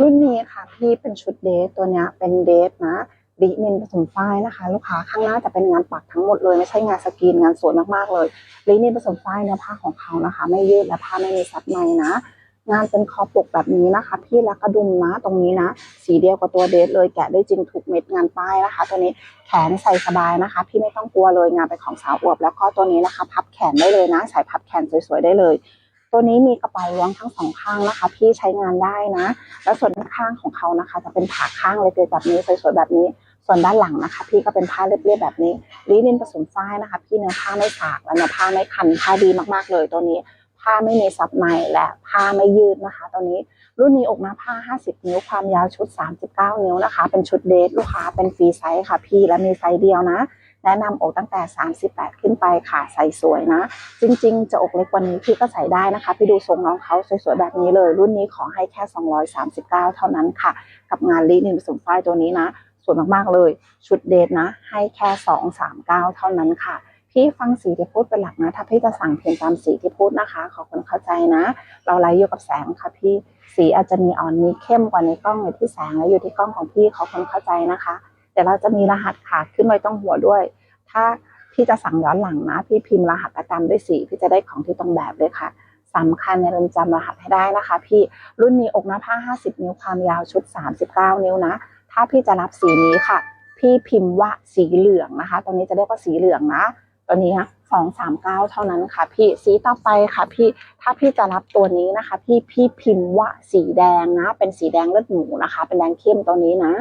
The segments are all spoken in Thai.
รุ่นนี้ค่ะพี่เป็นชุดเดทตัวเนี้ยเป็นเดทนะดินินผสมฝ้ายนะคะ ลูกค้าข้างหน้าจะเป็นงานปักทั้งหมดเลยไม่ใช่งานสกรีนงานสวยมากๆเลยดินินผสมฝ้ายเนื้อผ้าของเขานะคะ ไม่ยืดและผ้าไม่มีซับในนะ งานเป็นคอปกแบบนี้นะคะ พี่และกระดุมนะตรงนี้นะ สีเดียวกับตัวเดทเลยแกะได้จริงทุกเม็ดงานป้ายนะคะ ตัวนี้แขนใส่สบายนะคะ พี่ไม่ต้องกลัวเลยงานเป็นของสาวอวบแล้วก็ตัวนี้นะคะ พับแขนได้เลยนะใส่พับแขนสวยๆได้เลย ตัวนี้มีกระเป๋าล้วงทั้งสองข้างนะคะ พี่ใช้งานได้นะ แล้วส่วนข้างของเขานะคะ จะเป็นผาข้างเล็กๆแบบนี้สวยๆแบบนี้ ส่วนด้านหลังนะคะ พี่ก็เป็นผ้าเรียบๆแบบนี้ลินินผสมฝ้ายนะคะ พี่เนื้อผ้าไม่สากและเนื้อผ้าไม่คันผ้าดีมากๆเลยตัวนี้ผ้าไม่มีซับในและผ้าไม่ยืดนะคะ ตัวนี้รุ่นนี้อกหน้าผ้า 50 นิ้ว ความยาวชุด 39 นิ้วนะคะ เป็นชุดเดทลูกค้าเป็นฟรีไซส์ค่ะพี่และมีไซส์เดียวนะ แนะนำอกตั้งแต่ 38 ขึ้นไปค่ะใส่สวยนะ จริง ๆ จะอกเล็กกว่านี้พี่ก็ใส่ได้นะคะ พี่ดูทรงน้องเขาสวยๆ แบบนี้เลย รุ่นนี้ขอให้แค่ 239 เท่านั้นค่ะ กับงานลินินผสมฝ้ายตัวนี้นะสวยมากๆเลย ชุดเดทนะ ให้แค่ 239 เท่านั้นค่ะพี่ฟังสีที่พูดเป็นหลักนะ ถ้าพี่จะสั่งเพียงตามสีที่พูดนะคะ ขอคนเข้าใจนะ เราไลฟ์อยู่กับแสงค่ะพี่สีอาจจะมีอ่อนมีเข้มกว่าในกล้องอยู่ที่แสงและอยู่ที่กล้องของพี่ขอคนเข้าใจนะคะ เดี๋ยวเราจะมีรหัสค่ะขึ้นไว้ตรงหัวด้วย ถ้าพี่จะสั่งย้อนหลังนะ พี่พิมพ์รหัสประจำด้วยสีพี่จะได้ของที่ตรงแบบเลยค่ะสำคัญในเรือนจำรหัสให้ได้นะคะ พี่รุ่นนี้อกหน้าผ้า 50 นิ้วความยาวชุด 39 นิ้วนะ ถ้าพี่จะรับสีนี้ค่ะ พี่พิมพ์ว่าสีเหลืองนะคะตรงนี้จะเรียกว่าสีเหลืองนะตัวนี้นะสองสามเก้าเท่านั้นค่ะ พี่สีต่อไปค่ะ พี่ถ้าพี่จะรับตัวนี้นะคะ พี่พี่พิมพ์ว่าสีแดงนะ เป็นสีแดงเลือดหมูนะคะ เป็นแดงเข้มตัวนี้นะ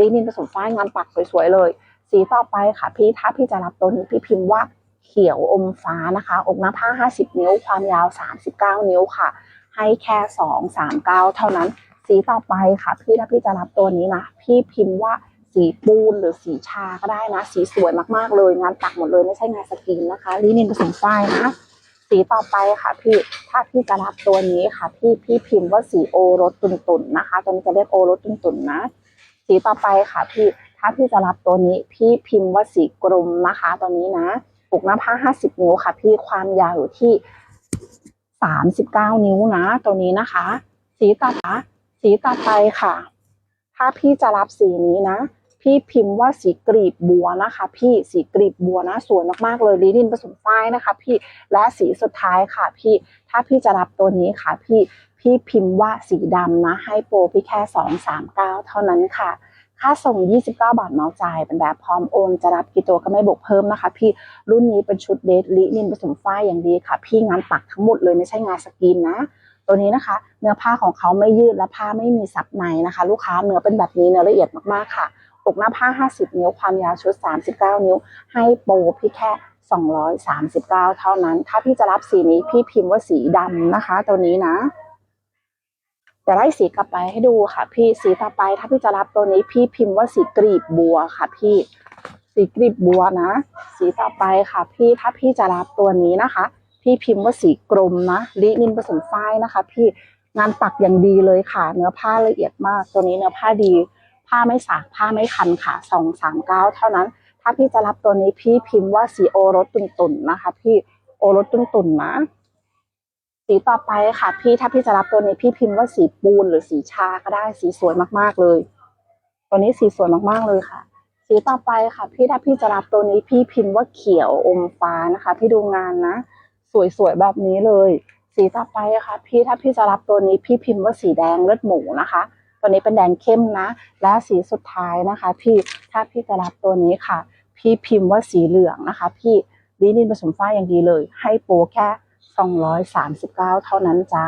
ลินินผสมฝ้ายงานปักสวยๆเลย สีต่อไปค่ะพี่ถ้าพี่จะรับตัวนี้พี่พิมพ์ว่าเขียวอมฟ้านะคะอกหน้าผ้า 50 นิ้ว ความยาว 39 นิ้วค่ะ ให้แค่ 2 3 9 เท่านั้น สีต่อไปค่ะ พี่ถ้าพี่จะรับตัวนี้นะพี่พิมพ์ว่าสีปูนหรือสีชาก็ได้นะ สีสวยมากๆเลย งานปักหมดเลยไม่ใช่งานสกรีนนะคะลินินผสมฝ้ายนะสีต่อไปค่ะพี่ถ้าพี่จะรับตัวนี้ค่ะ พี่พี่พิมพ์ว่าสีโอรสตุนๆนะคะตัวนี้จะเรียกโอรสตุนๆนะ สีต่อไปค่ะพี่ถ้าพี่จะรับตัวนี้พี่พิมพ์ว่าสีกรมนะคะตัวนี้นะอกหน้าผ้า50 นิ้วค่ะ พี่ความยาวอยู่ที่ 39 นิ้วนะ ตัวนี้นะคะ สีต่อสีต่อไปค่ะ ถ้าพี่จะรับสีนี้นะ พี่พิมพ์ว่าสีกรีบบัวนะคะ พี่สีกรีบบัวนะสวยมากๆเลยลินินผสมฝ้ายนะคะ พี่และสีสุดท้ายค่ะ พี่ถ้าพี่จะรับตัวนี้ค่ะ พี่ พี่พิมพ์ว่าสีดำนะ ให้โปรพี่แค่ 239 เท่านั้นค่ะ ค่าส่ง 29 บาทเมาจ่าย เป็นแบบพร้อมโอน จะรับกี่ตัวก็ไม่บวกเพิ่มนะคะ พี่รุ่นนี้เป็นชุดเดทลินินผสมฝ้ายอย่างดีค่ะ พี่งานปักทั้งหมดเลยไม่ใช่งานสกรีนนะ ตัวนี้นะคะ เนื้อผ้าของเขาไม่ยืดและผ้าไม่มีซับในนะคะ ลูกค้าเนื้อเป็นแบบนี้เนื้อละเอียดมากๆค่ะอกหน้าผ้า 50 นิ้ว ความยาวชุด 39 นิ้ว ให้โปรพี่แค่ 239 เท่านั้น ถ้าพี่จะรับสีนี้พี่พิมพ์ว่าสีดำนะคะ ตัวนี้นะ จะไล่สีกลับไปให้ดูค่ะ พี่สีต่อไปถ้าพี่จะรับตัวนี้พี่พิมพ์ว่าสีกรีบบัวค่ะ พี่สีกรีบบัวนะ สีต่อไปค่ะ พี่ถ้าพี่จะรับตัวนี้นะคะ พี่พิมพ์ว่าสีกรมนะลินินผสมฝ้ายนะคะ พี่งานปักอย่างดีเลยค่ะ เนื้อผ้าละเอียดมาก ตัวนี้เนื้อผ้าดี ผ้าไม่สากผ้าไม่คันค่ะสองสามเก้าเท่านั้น ถ้าพี่จะรับตัวนี้พี่พิมพ์ว่าสีโอรสตุ่นๆนะคะ พี่โอรสตุ่นๆนะ สีต่อไปค่ะ พี่ถ้าพี่จะรับตัวนี้พี่พิมพ์ว่าสีปูนหรือสีชาก็ได้สีสวยมากๆเลย ตัวนี้สีสวยมากๆเลยค่ะ สีต่อไปค่ะ พี่ถ้าพี่จะรับตัวนี้พี่พิมพ์ว่าเขียวอมฟ้านะคะ พี่ดูงานนะ สวยๆแบบนี้เลย สีต่อไปค่ะ พี่ถ้าพี่จะรับตัวนี้พี่พิมพ์ว่าสีแดงเลือดหมูนะคะตัวนี้เป็นแดงเข้มนะ และสีสุดท้ายนะคะ พี่ถ้าพี่จะรับตัวนี้ค่ะ พี่พิมพ์ว่าสีเหลืองนะคะ พี่ลินินผสมฝ้ายอย่างดีเลย ให้โปรแค่ 239 เท่านั้นจ้า